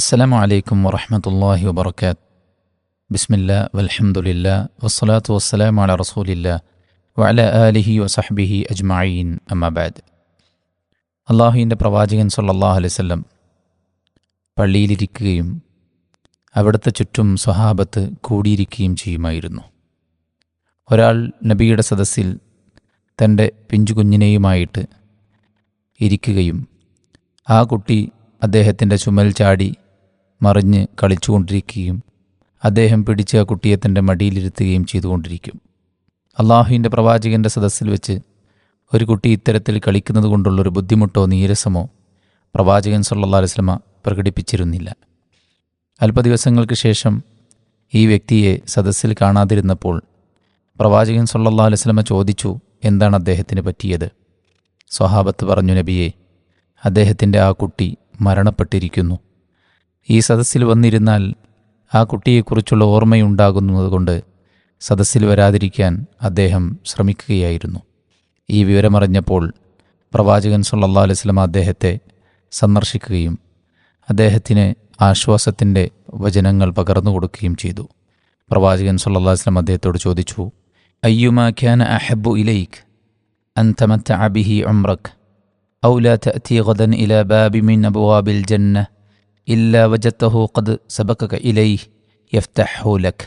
അസ്സലാമു അലൈക്കും വറഹമത്തല്ലാഹി വബർക്കാത്ത് ബിസ്മില്ല വൽഹമുല്ല വസ്സലാത്തു വസ്സലാം അല റസൂലില്ല വഅല ആലിഹി വസഹ്ബിഹി അജ്മായീൻ അമ്മബാദ് അള്ളാഹുവിന്റെ പ്രവാചകൻ സല്ലാഹു അലൈവല്ലം പള്ളിയിലിരിക്കുകയും അവിടുത്തെ ചുറ്റും സ്വഹാബത്ത് കൂടിയിരിക്കുകയും ചെയ്യുമായിരുന്നു. ഒരാൾ നബിയുടെ സദസ്സിൽ തന്റെ പിഞ്ചുകുഞ്ഞിനെയുമായിട്ട് ഇരിക്കുകയും ആ കുട്ടി അദ്ദേഹത്തിന്റെ ചുമൽ ചാടി മറിഞ്ഞ് കളിച്ചുകൊണ്ടിരിക്കുകയും അദ്ദേഹം പിടിച്ച് ആ കുട്ടിയെ തന്റെ മടിയിലിരുത്തുകയും ചെയ്തുകൊണ്ടിരിക്കും. അള്ളാഹുവിന്റെ പ്രവാചകന്റെ സദസ്സിൽ വെച്ച് ഒരു കുട്ടി ഇത്തരത്തിൽ കളിക്കുന്നത് കൊണ്ടുള്ളൊരു ബുദ്ധിമുട്ടോ നീരസമോ പ്രവാചകൻ സല്ലാ അലൈഹി വസല്ലമ പ്രകടിപ്പിച്ചിരുന്നില്ല. അല്പ ദിവസങ്ങൾക്ക് ശേഷം ഈ വ്യക്തിയെ സദസ്സിൽ കാണാതിരുന്നപ്പോൾ പ്രവാചകൻ സല്ലാ അലൈഹി വസല്ലമ ചോദിച്ചു എന്താണ് അദ്ദേഹത്തിന് പറ്റിയത്? സ്വഹാബത്ത് പറഞ്ഞു നബിയെ അദ്ദേഹത്തിന്റെ ആ കുട്ടി മരണപ്പെട്ടിരിക്കുന്നു. ഈ സദസ്സിൽ വന്നിരുന്നാൽ ആ കുട്ടിയെക്കുറിച്ചുള്ള ഓർമ്മയുണ്ടാകുന്നതുകൊണ്ട് സദസ്സിൽ വരാതിരിക്കാൻ അദ്ദേഹം ശ്രമിക്കുകയായിരുന്നു. ഈ വിവരമറിഞ്ഞപ്പോൾ പ്രവാചകൻ സല്ലല്ലാഹു അലൈഹി വസല്ലമ അദ്ദേഹത്തെ സന്ദർശിക്കുകയും അദ്ദേഹത്തിന് ആശ്വാസത്തിന്റെ വചനങ്ങൾ പകർന്നു കൊടുക്കുകയും ചെയ്തു. പ്രവാചകൻ സുല്ലാ വസല്ലം അദ്ദേഹത്തോട് ചോദിച്ചു അയ്യുമാ ഖ്യാൻ അഹബു ഇലൈഖ് അൻ അബിഹി അമ്രഖ് ഔ ലാ തഅതി ഗദൻ ഇലാ ബാബി മിൻ അബ്വാബിൽ ജന്ന? ഇല്ലാ വജത്തഹു ഖദ് സബക്കക ഇലൈ യഫ്തഹു ലക്.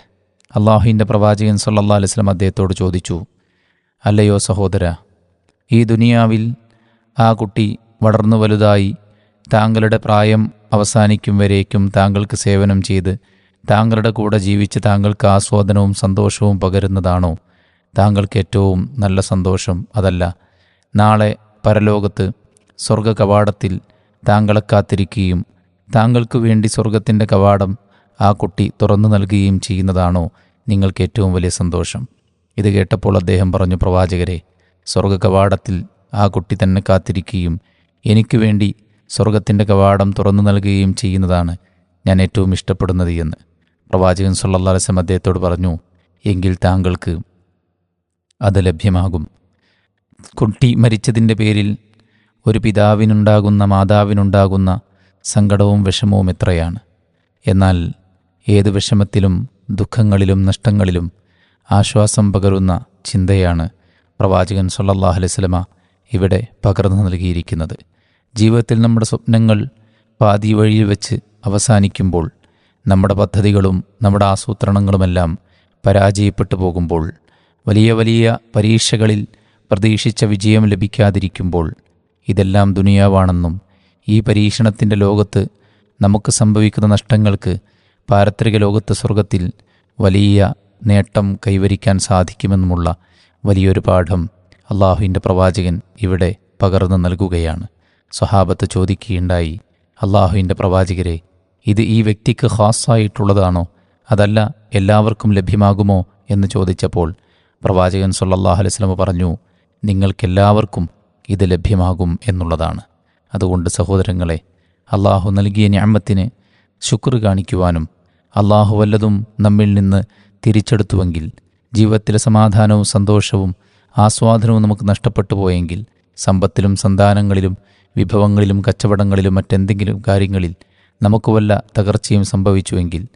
അള്ളാഹുവിന്റെ പ്രവാചകൻ സല്ലാ അലൈഹി വസല്ലം അദ്ദേഹത്തോട് ചോദിച്ചു അല്ലയോ സഹോദര ഈ ദുനിയാവിൽ ആ കുട്ടി വളർന്നു വലുതായി താങ്കളുടെ പ്രായം അവസാനിക്കും വരേക്കും താങ്കൾക്ക് സേവനം ചെയ്ത് താങ്കളുടെ കൂടെ ജീവിച്ച് താങ്കൾക്ക് ആസ്വാദനവും സന്തോഷവും പകരുന്നതാണോ? താങ്കൾക്ക് ഏറ്റവും നല്ല സന്തോഷം അതല്ല. നാളെ പരലോകത്ത് സ്വർഗ കവാടത്തിൽ താങ്കളെ കാത്തിരിക്കുകയും താങ്കൾക്ക് വേണ്ടി സ്വർഗത്തിന്റെ കവാടം ആ കുട്ടി തുറന്നു നൽകുകയും ചെയ്യുന്നതാണോ നിങ്ങൾക്ക് ഏറ്റവും വലിയ സന്തോഷം? ഇത് കേട്ടപ്പോൾ അദ്ദേഹം പറഞ്ഞു പ്രവാചകരെ സ്വർഗ കവാടത്തിൽ ആ കുട്ടി തന്നെ കാത്തിരിക്കുകയും എനിക്ക് വേണ്ടി സ്വർഗത്തിന്റെ കവാടം തുറന്നു നൽകുകയും ചെയ്യുന്നതാണ് ഞാൻ ഏറ്റവും ഇഷ്ടപ്പെടുന്നത് എന്ന്. പ്രവാചകൻ വസല്ലം അദ്ദേഹത്തോട് പറഞ്ഞു എങ്കിൽ താങ്കൾക്ക് അത് ലഭ്യമാകും. കുട്ടി മരിച്ചതിന്റെ പേരിൽ ഒരു പിതാവിനുണ്ടാകുന്ന മാതാവിനുണ്ടാകുന്ന സങ്കടവും വിഷമവും എത്രയാണ് എന്നാൽ ഏത് വിഷമത്തിലും ദുഃഖങ്ങളിലും നഷ്ടങ്ങളിലും ആശ്വാസം പകരുന്ന ചിന്തയാണ് പ്രവാചകൻ സല്ലല്ലാഹു അലൈഹി വസല്ലമ ഇവിടെ പകർന്നു നൽകിയിരിക്കുന്നത്. ജീവിതത്തിൽ നമ്മുടെ സ്വപ്നങ്ങൾ പാതി വഴിയിൽ വെച്ച് അവസാനിക്കുമ്പോൾ നമ്മുടെ പദ്ധതികളും നമ്മുടെ ആസൂത്രണങ്ങളുമെല്ലാം പരാജയപ്പെട്ടു പോകുമ്പോൾ വലിയ വലിയ പരീക്ഷകളിൽ പ്രതീക്ഷിച്ച വിജയം ലഭിക്കാതിരിക്കുമ്പോൾ ഇതെല്ലാം ദുനിയാവാണെന്നും ഈ പരീക്ഷണത്തിന്റെ ലോകത്ത് നമുക്ക് സംഭവിക്കുന്ന നഷ്ടങ്ങൾക്ക് പാരത്രിക ലോകത്ത് സ്വർഗത്തിൽ വലിയ നേട്ടം കൈവരിക്കാൻ സാധിക്കുമെന്നുമുള്ള വലിയൊരു പാഠം അള്ളാഹുവിന്റെ പ്രവാചകൻ ഇവിടെ പകർന്നു നൽകുകയാണ്. സ്വഹാബത്ത് ചോദിക്കുകയുണ്ടായി അള്ളാഹുവിന്റെ പ്രവാചകരെ ഇത് ഈ വ്യക്തിക്ക് ഹാസായിട്ടുള്ളതാണോ അതല്ല എല്ലാവർക്കും ലഭ്യമാകുമോ? എന്ന് ചോദിച്ചപ്പോൾ പ്രവാചകൻ സല്ലല്ലാഹു അലൈഹി വസല്ലം പറഞ്ഞു നിങ്ങൾക്കെല്ലാവർക്കും ഇത് ലഭ്യമാകും എന്നുള്ളതാണ്. അതുകൊണ്ട് സഹോദരങ്ങളെ അള്ളാഹു നൽകിയ ഞാമത്തിന് ശുക്ർ കാണിക്കുവാനും അള്ളാഹു വല്ലതും നമ്മിൽ നിന്ന് തിരിച്ചെടുത്തുവെങ്കിൽ ജീവിതത്തിലെ സമാധാനവും സന്തോഷവും ആസ്വാദനവും നമുക്ക് നഷ്ടപ്പെട്ടു പോയെങ്കിൽ സമ്പത്തിലും സന്താനങ്ങളിലും വിഭവങ്ങളിലും കച്ചവടങ്ങളിലും മറ്റെന്തെങ്കിലും കാര്യങ്ങളിൽ നമുക്ക് വല്ല തകർച്ചയും സംഭവിച്ചുവെങ്കിൽ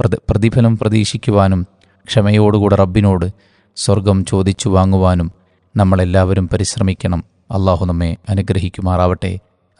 പ്രതി പ്രതിഫലം പ്രതീക്ഷിക്കുവാനും ക്ഷമയോടുകൂടെ റബ്ബിനോട് സ്വർഗം ചോദിച്ചു വാങ്ങുവാനും നമ്മളെല്ലാവരും പരിശ്രമിക്കണം. അള്ളാഹു നമ്മെ അനുഗ്രഹിക്കുമാറാവട്ടെ.